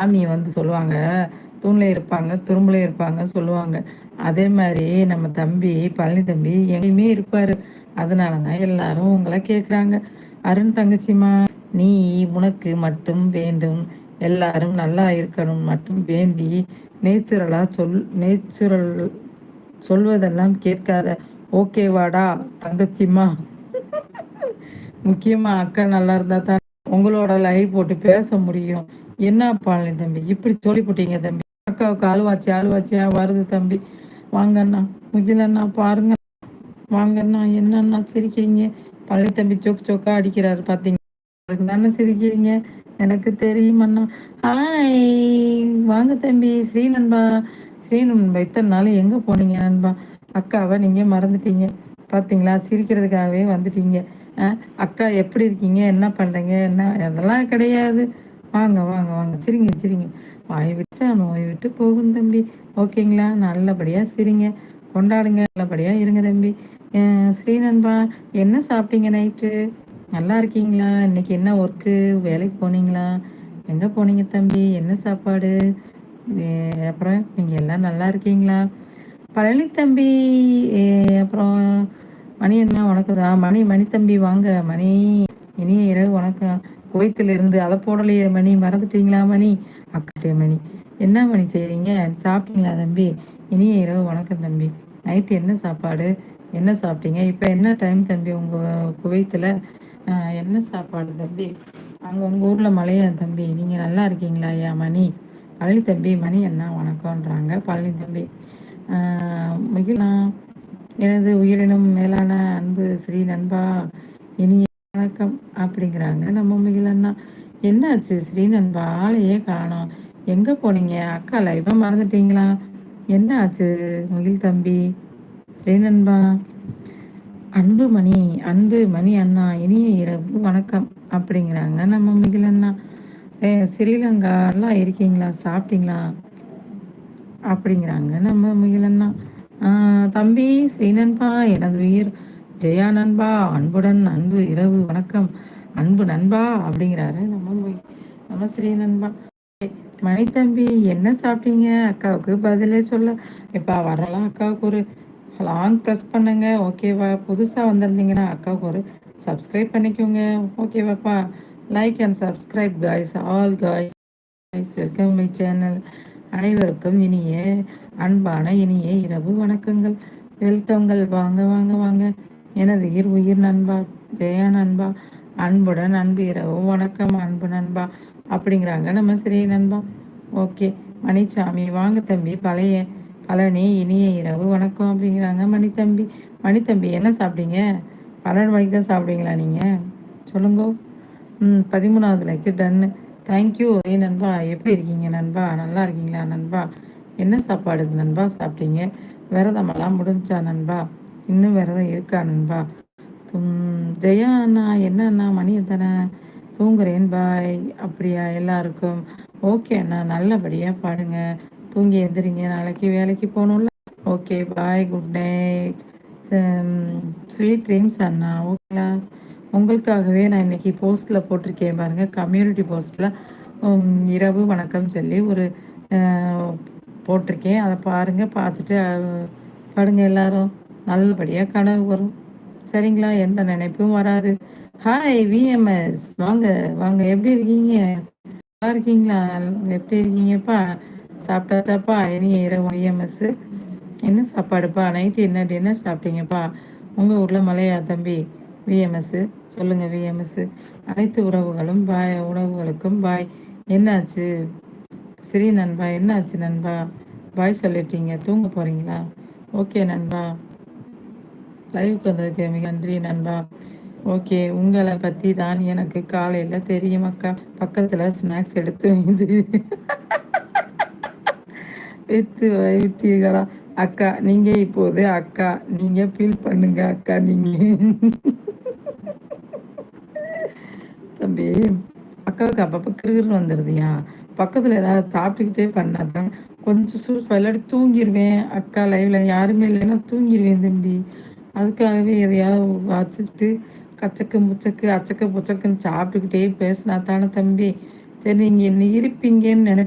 சாமி வந்து சொல்லுவாங்க தூண்ல இருப்பாங்க துரும்புல இருப்பாங்க சொல்லுவாங்க. அதே மாதிரி நம்ம தம்பி பழனி தம்பி எங்கேயுமே இருப்பாரு. அதனாலதான் எல்லாரும் உங்களை கேட்குறாங்க அருண் தங்கச்சிமா நீ உனக்கு மட்டும் வேண்டும். எல்லாரும் நல்லா இருக்கணும். மட்டும் வேண்டி நேச்சுரலாக சொல் நேச்சுரல் சொல்வதெல்லாம் கேட்காத. ஓகே வாடா முக்கியமாக முக்கியமா அக்கா நல்லா இருந்தால் தான் உங்களோட லைவ் போட்டு பேச முடியும். என்ன பழனி தம்பி? இப்படி சொல்லி போட்டீங்க தம்பி. அக்காவுக்கு அழுவாச்சி அழுவாச்சியா வருது தம்பி. வாங்கண்ணா முகிலண்ணா பாருங்க. வாங்கண்ணா என்னண்ணா சிரிக்கிறீங்க? பழனி தம்பி சொக்கு சொக்கா அடிக்கிறாரு பாத்தீங்க? அதுக்கு தானே சிரிக்கிறீங்க? எனக்கு தெரியும் அண்ணா ஹாய். வாங்க தம்பி ஸ்ரீ நண்பா ஸ்ரீ நண்பா இத்தனை நாள் எங்க போனீங்க நண்பா? அக்காவை நீங்க மறந்துட்டீங்க. பாத்தீங்களா? சிரிக்கிறதுக்காகவே வந்துட்டீங்க. அஹ், அக்கா எப்படி இருக்கீங்க? என்ன பண்றீங்க? என்ன? அதெல்லாம் கிடையாது. வாங்க வாங்க வாங்க. சிரிங்க சிரிங்க. வாய் விட்டா நோய் விட்டு போகும் தம்பி. ஓகேங்களா? நல்லபடியா சிரிங்க. கொண்டாடுங்க. நல்லபடியா இருங்க தம்பி. அஹ், ஸ்ரீ நண்பா என்ன சாப்பிட்டீங்க நைட்டு? நல்லா இருக்கீங்களா? இன்னைக்கு என்ன ஒர்க்கு வேலைக்கு போனீங்களா? எங்க போனீங்க தம்பி? என்ன சாப்பாடு? அப்புறம் நீங்க எல்லாம் நல்லா இருக்கீங்களா? பழனி தம்பி அப்புறம் மணி என்ன? வணக்கம். மணி மணி தம்பி வாங்க. மணி இனிய இரவு வணக்கம். குவைத்துல இருந்து அதை போடலையே மணி மறந்துட்டீங்களா மணி? அக்கட்டே மணி. என்ன மணி செய்றீங்க? சாப்பிட்டீங்களா தம்பி? இனிய இரவு வணக்கம் தம்பி. நைட்டு என்ன சாப்பாடு? என்ன சாப்பிட்டீங்க? இப்போ என்ன டைம் தம்பி உங்க குவைத்துல? என்ன சாப்பாடு தம்பி? அங்கே உங்கள் ஊரில் மழையா தம்பி? நீங்கள் நல்லா இருக்கீங்களா ஐயா மணி? பழனி தம்பி மணி என்ன வணக்கம்ன்றாங்க. பழனி தம்பி. ஆஹ் முகிலா எனது உயிரினும் மேலான அன்பு ஸ்ரீ நண்பா இனிய வணக்கம் அப்படிங்கிறாங்க. நம்ம முகிலண்ணா என்னாச்சு? ஸ்ரீநன் ஆளையே காணோம். எங்கே போனீங்க? அக்கா லைவா மறந்துட்டீங்களா? என்ன ஆச்சு முகில் தம்பி ஸ்ரீநண்பா அன்பு? மணி அன்பு மணி அண்ணா இனிய இரவு வணக்கம் அப்படிங்கிறாங்க நம்ம மிகில் அண்ணா ஏ ஸ்ரீலங்காலாம் இருக்கீங்களா? சாப்பிட்டீங்களா? அப்படிங்கிறாங்க நம்ம மிகில் அண்ணா ஆஹ் தம்பி ஸ்ரீநன்பா எனது உயிர் ஜெயா நண்பா அன்புடன் அன்பு இரவு வணக்கம். அன்பு நண்பா அப்படிங்கிறாரு. நம்ம மு- நம்ம ஸ்ரீ நண்பா. மணி தம்பி என்ன சாப்பிட்டீங்க? அக்காவுக்கு பதிலே சொல்ல. இப்போ வரலாம். அக்காவுக்கு ஒரு லாங் ப்ரெஸ் பண்ணுங்க. ஓகேவா? புதுசாக வந்திருந்தீங்கன்னா அக்காவுக்கு ஒரு சப்ஸ்கிரைப் பண்ணிக்கோங்க. ஓகேவாப்பா? Like and subscribe guys all guys welcome my channel அனைவருக்கும் இனிய அன்பான இனிய இரவு வணக்கங்கள். வெல்கம்கள் வாங்க வாங்க வாங்க. எனது உயிர் உயிர் நண்பா ஜெயா நண்பா அன்புடன் அன்பு இரவு வணக்கம் அன்பு நண்பா அப்படிங்கிறாங்க நம்ம ஸ்ரீ நண்பா. ஓகே மணிச்சாமி வாங்க தம்பி பழைய பழனி இனிய இரவு வணக்கம் அப்படிங்கிறாங்க மணித்தம்பி. மணித்தம்பி என்ன சாப்பிட்டீங்க? பன்னெண்டு மணிக்கு தான் சாப்பிடுவீங்களா நீங்கள் சொல்லுங்க. ம் பதிமூணாவது லைக்கு டன்னு தேங்க்யூ ஒரே நண்பா எப்படி இருக்கீங்க நண்பா? நல்லா இருக்கீங்களா நண்பா? என்ன சாப்பாடு நண்பா சாப்பிட்டீங்க? விரதமெல்லாம் முடிஞ்சா நண்பா? இன்னும் விரதம் இருக்கா நண்பா? ஜெயா அண்ணா என்ன அண்ணா மணி தானே? தூங்குறேன் பாய். அப்படியா எல்லாருக்கும். ஓகே அண்ணா நல்லபடியாக பாடுங்க. தூங்கி எந்திரிங்க நாளைக்கு வேலைக்கு போகணும்ல. Okay bye good night. Sweet dreams அண்ணா ஓகேங்களா? உங்களுக்காகவே நான் இன்னைக்கு போஸ்ட்டில் போட்டிருக்கேன் பாருங்க கம்யூனிட்டி போஸ்ட்டில் இரவு வணக்கம் சொல்லி ஒரு போட்டிருக்கேன். அதை பாருங்கள் பார்த்துட்டு படுங்க எல்லாரும். நல்லபடியாக கனவு வரும். சரிங்களா? எந்த நினைப்பும் வராது. ஹாய் விஎம்எஸ் வாங்க வாங்க. எப்படி இருக்கீங்க? நல்லா இருக்கீங்களா? எப்படி இருக்கீங்கப்பா? சாப்பிட்டாச்சாப்பா இனி இரவு விஎம்எஸ் என்ன சாப்பாடுப்பா? நைட்டு என்ன டின்னர் சாப்பிட்டீங்கப்பா? உங்கள் ஊரில் மலையா தம்பி? விஎம்எஸ் சொல்லுங்க விஎம்எஸ் அனைத்து உறவுகளும் பாய் உணவுகளுக்கும் பாய். என்னாச்சு? சரி நண்பா. என்னாச்சு நண்பா? பாய் சொல்லிட்டீங்க. தூங்க போகிறீங்களா ஓகே நண்பா. லைவுக்கு வந்ததுக்கு மிக நன்றி நண்பா ஓகே உங்களை பற்றி தான் எனக்கு காலையில் தெரியும் அக்கா பக்கத்தில் ஸ்நாக்ஸ் எடுத்து வைந்து வித்து விட்டீர்களா அக்கா நீங்கள் இப்போது அக்கா நீங்கள் ஃபீல் பண்ணுங்க அக்கா நீங்கள் தம்பி அக்காவுக்கு அப்பப்போ கிருகிரு வந்துருதியா பக்கத்தில் ஏதாவது சாப்பிட்டுக்கிட்டே பண்ணாதான் கொஞ்சம் சூஸ் இல்லாட்டி தூங்கிடுவேன் அக்கா லைவ்ல யாருமே இல்லைன்னா தூங்கிடுவேன் தம்பி அதுக்காகவே எதையாவது வச்சுட்டு கச்சக்கு முச்சக்கு அச்சக்க புச்சக்குன்னு சாப்பிட்டுக்கிட்டே பேசினா தானே தம்பி? சரி நீங்கள் என்ன இருப்பீங்கன்னு நினை